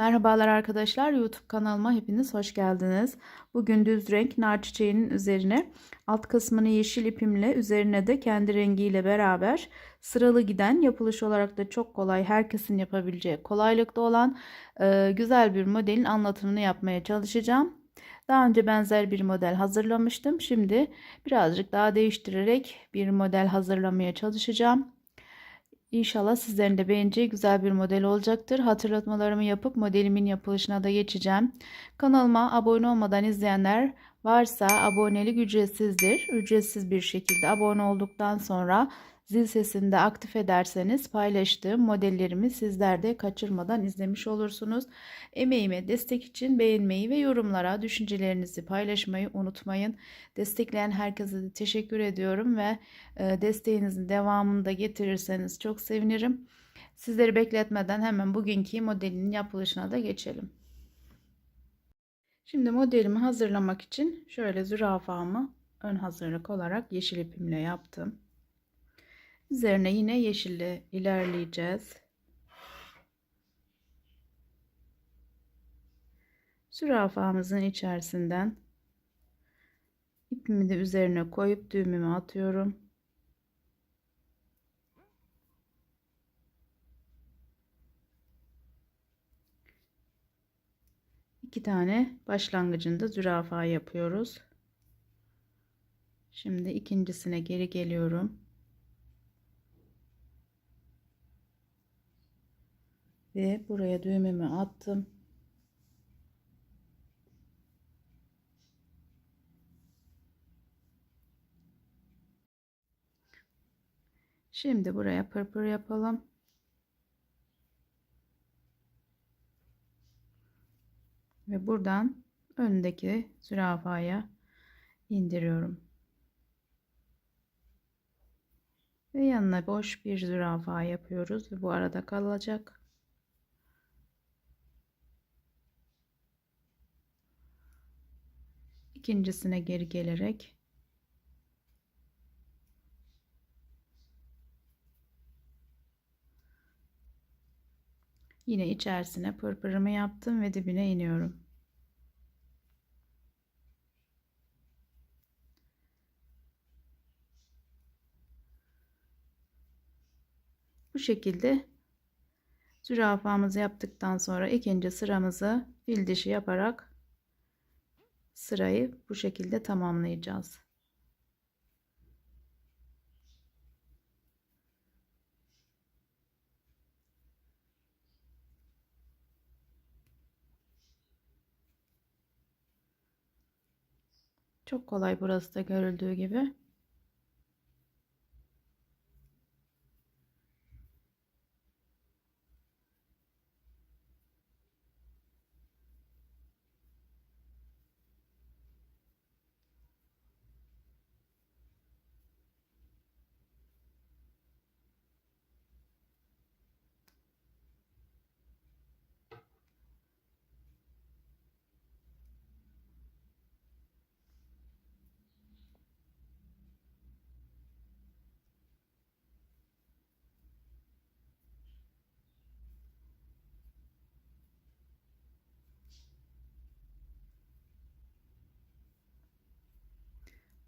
Merhabalar arkadaşlar YouTube kanalıma hepiniz hoş geldiniz. Bugün düz renk nar çiçeğinin üzerine alt kısmını yeşil ipimle üzerine de kendi rengiyle beraber sıralı giden yapılış olarak da çok kolay herkesin yapabileceği kolaylıkta olan e, güzel bir modelin anlatımını yapmaya çalışacağım. Daha önce benzer bir model hazırlamıştım. Şimdi birazcık daha değiştirerek bir model hazırlamaya çalışacağım. İnşallah sizlerin de beğeneceği güzel bir model olacaktır. Hatırlatmalarımı yapıp modelimin yapılışına da geçeceğim. Kanalıma abone olmadan izleyenler varsa abonelik ücretsizdir. Ücretsiz bir şekilde abone olduktan sonra zil sesini de aktif ederseniz paylaştığım modellerimi sizler de kaçırmadan izlemiş olursunuz. Emeğime destek için beğenmeyi ve yorumlara düşüncelerinizi paylaşmayı unutmayın. Destekleyen herkese de teşekkür ediyorum ve e, desteğinizin devamını da getirirseniz çok sevinirim. Sizleri bekletmeden hemen bugünkü modelinin yapılışına da geçelim. Şimdi modelimi hazırlamak için şöyle zürafamı ön hazırlık olarak yeşil ipimle yaptım. Üzerine yine yeşille ilerleyeceğiz. Zürafamızın içerisinden ipimi de üzerine koyup düğümümü atıyorum. İki tane başlangıcında zürafa yapıyoruz. Şimdi ikincisine geri geliyorum. Ve buraya düğümümü attım. Şimdi buraya pırpır yapalım. Ve buradan öndeki zürafaya indiriyorum. Ve yanına boş bir zürafa yapıyoruz ve bu arada kalacak. İkincisine geri gelerek Yine içerisine pırpırımı yaptım ve dibine iniyorum. Bu şekilde zürafamızı yaptıktan sonra ikinci sıramızı fil dişi yaparak sırayı bu şekilde tamamlayacağız. Çok kolay burası da görüldüğü gibi.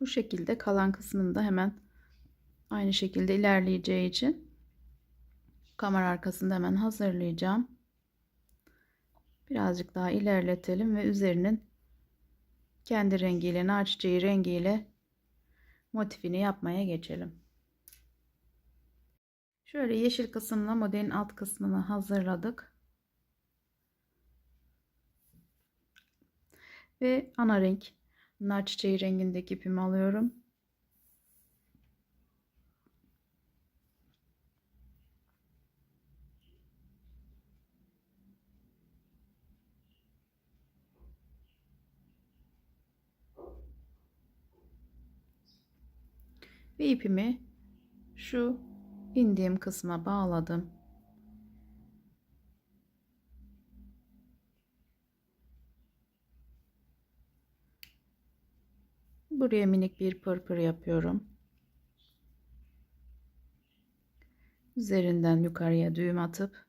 Bu şekilde kalan kısmında hemen aynı şekilde ilerleyeceği için kamera arkasında hemen hazırlayacağım. Birazcık daha ilerletelim ve üzerinin kendi rengiyle, nar rengiyle motifini yapmaya geçelim. Şöyle yeşil kısımla modelin alt kısmını hazırladık. Ve ana renk nar çiçeği rengindeki ipimi alıyorum. Ve ipimi şu indiğim kısma bağladım. Buraya minik bir pırpır yapıyorum. Üzerinden yukarıya düğüm atıp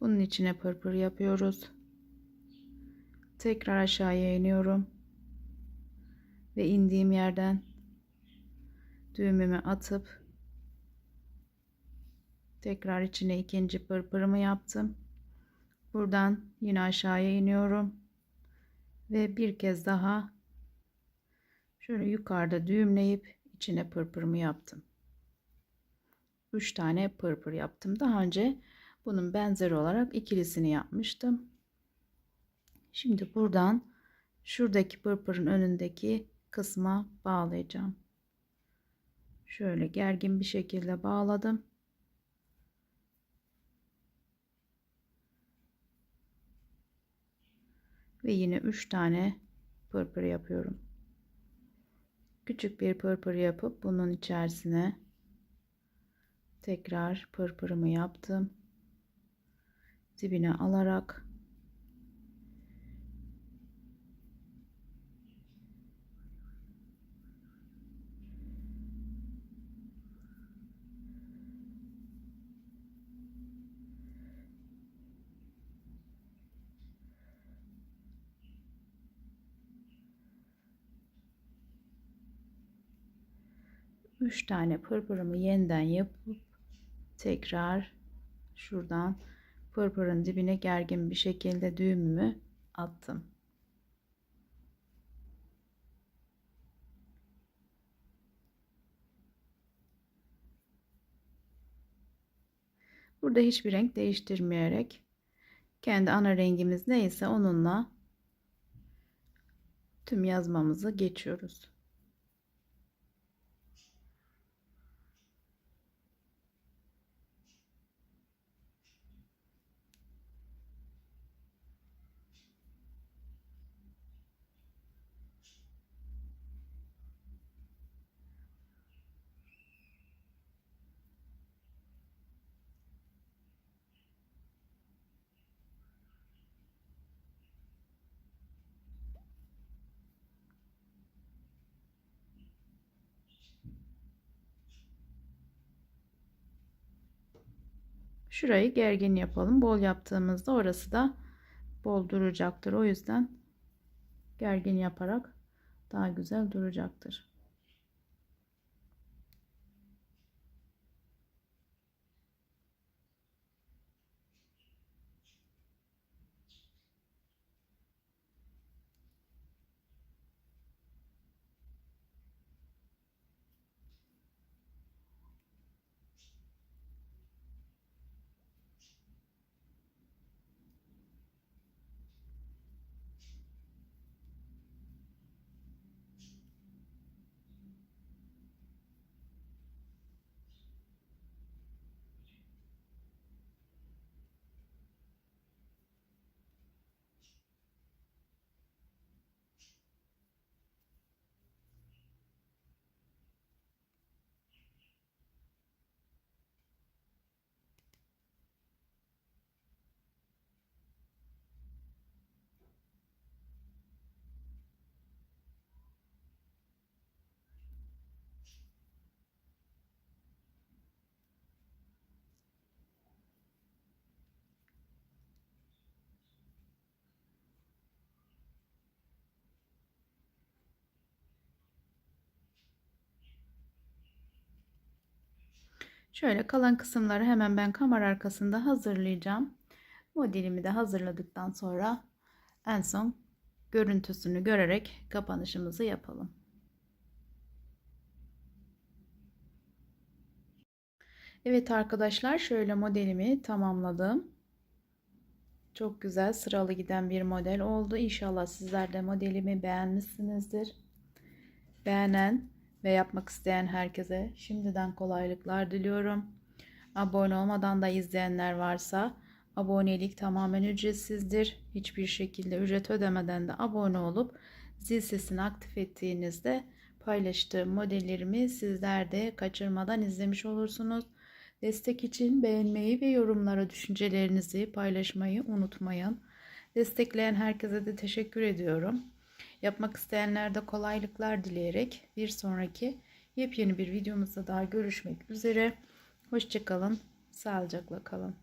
Bunun içine pırpır yapıyoruz. Tekrar aşağıya iniyorum. Ve indiğim yerden düğümümü atıp tekrar içine ikinci pırpırımı yaptım. Buradan yine aşağıya iniyorum. Ve bir kez daha şöyle yukarıda düğümleyip içine pırpırımı yaptım. 3 tane pırpır yaptım. Daha önce bunun benzeri olarak ikilisini yapmıştım. Şimdi buradan şuradaki pırpırın önündeki kısma bağlayacağım. Şöyle gergin bir şekilde bağladım. Ve yine 3 tane pırpır yapıyorum. Küçük bir pırpır yapıp bunun içerisine tekrar pırpırımı yaptım. Dibine alarak üç tane pırpırımı yeniden yapıp tekrar şuradan pırpırın dibine gergin bir şekilde düğümümü attım. Burada hiçbir renk değiştirmeyerek kendi ana rengimiz neyse onunla tüm yazmamızı geçiyoruz. Şurayı gergin yapalım. Bol yaptığımızda orası da bol duracaktır. O yüzden gergin yaparak daha güzel duracaktır. Şöyle kalan kısımları hemen ben kamera arkasında hazırlayacağım. Modelimi de hazırladıktan sonra en son görüntüsünü görerek kapanışımızı yapalım. Evet arkadaşlar şöyle modelimi tamamladım. Çok güzel sıralı giden bir model oldu. İnşallah sizler de modelimi beğenmişsinizdir. Beğenen ve yapmak isteyen herkese şimdiden kolaylıklar diliyorum. Abone olmadan da izleyenler varsa abonelik tamamen ücretsizdir. Hiçbir şekilde ücret ödemeden de abone olup zil sesini aktif ettiğinizde paylaştığım modellerimi sizler de kaçırmadan izlemiş olursunuz. Destek için beğenmeyi ve yorumlara düşüncelerinizi paylaşmayı unutmayın. Destekleyen herkese de teşekkür ediyorum. Yapmak isteyenler de kolaylıklar dileyerek bir sonraki yepyeni bir videomuzda daha görüşmek üzere. Hoşçakalın, sağlıcakla kalın.